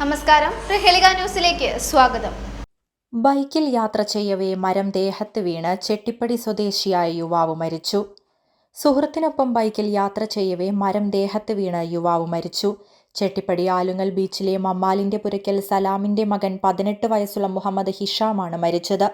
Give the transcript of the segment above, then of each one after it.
നമസ്കാരം. പ്രഹേലിക ന്യൂസിലേക്ക് സ്വാഗതം. ബൈക്കിൽ യാത്ര ചെയ്യവേ മരം ദേഹത്ത് വീണ് ചെട്ടിപ്പടി സ്വദേശിയായ യുവാവ് മരിച്ചു. സുഹൃത്തിനൊപ്പം ബൈക്കിൽ യാത്ര ചെയ്യവേ മരം ദേഹത്ത് വീണ് യുവാവ് മരിച്ചു. ചെട്ടിപ്പടി ആലുങ്ങൽ ബീച്ചിലെ മമ്മാലിന്റെ പുരയ്ക്കൽ സലാമിന്റെ മകൻ പതിനെട്ട് വയസ്സുള്ള മുഹമ്മദ് ഹിഷാമാണ് മരിച്ചത്.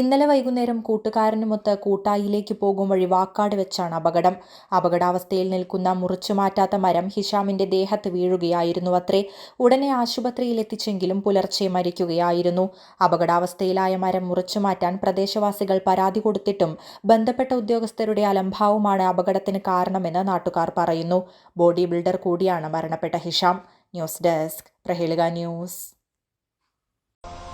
ഇന്നലെ വൈകുന്നേരം കൂട്ടുകാരനുമൊത്ത് കൂട്ടായിലേക്ക് പോകും വഴി വാക്കാട് വെച്ചാണ് അപകടം. അപകടാവസ്ഥയിൽ നിൽക്കുന്ന മുറിച്ചുമാറ്റാത്ത മരം ഹിഷാമിന്റെ ദേഹത്ത് വീഴുകയായിരുന്നു അത്രേ ഉടനെ ആശുപത്രിയിൽ എത്തിച്ചെങ്കിലും പുലർച്ചെ മരിക്കുകയായിരുന്നു. അപകടാവസ്ഥയിലായ മരം മുറിച്ചുമാറ്റാൻ പ്രദേശവാസികൾ പരാതി കൊടുത്തിട്ടും ബന്ധപ്പെട്ട ഉദ്യോഗസ്ഥരുടെ അലംഭാവമാണ് അപകടത്തിന് കാരണമെന്ന് നാട്ടുകാർ പറയുന്നു. ബോഡി ബിൽഡർ കൂടിയാണ് മരണപ്പെട്ട Hisham. News desk Prahelika news.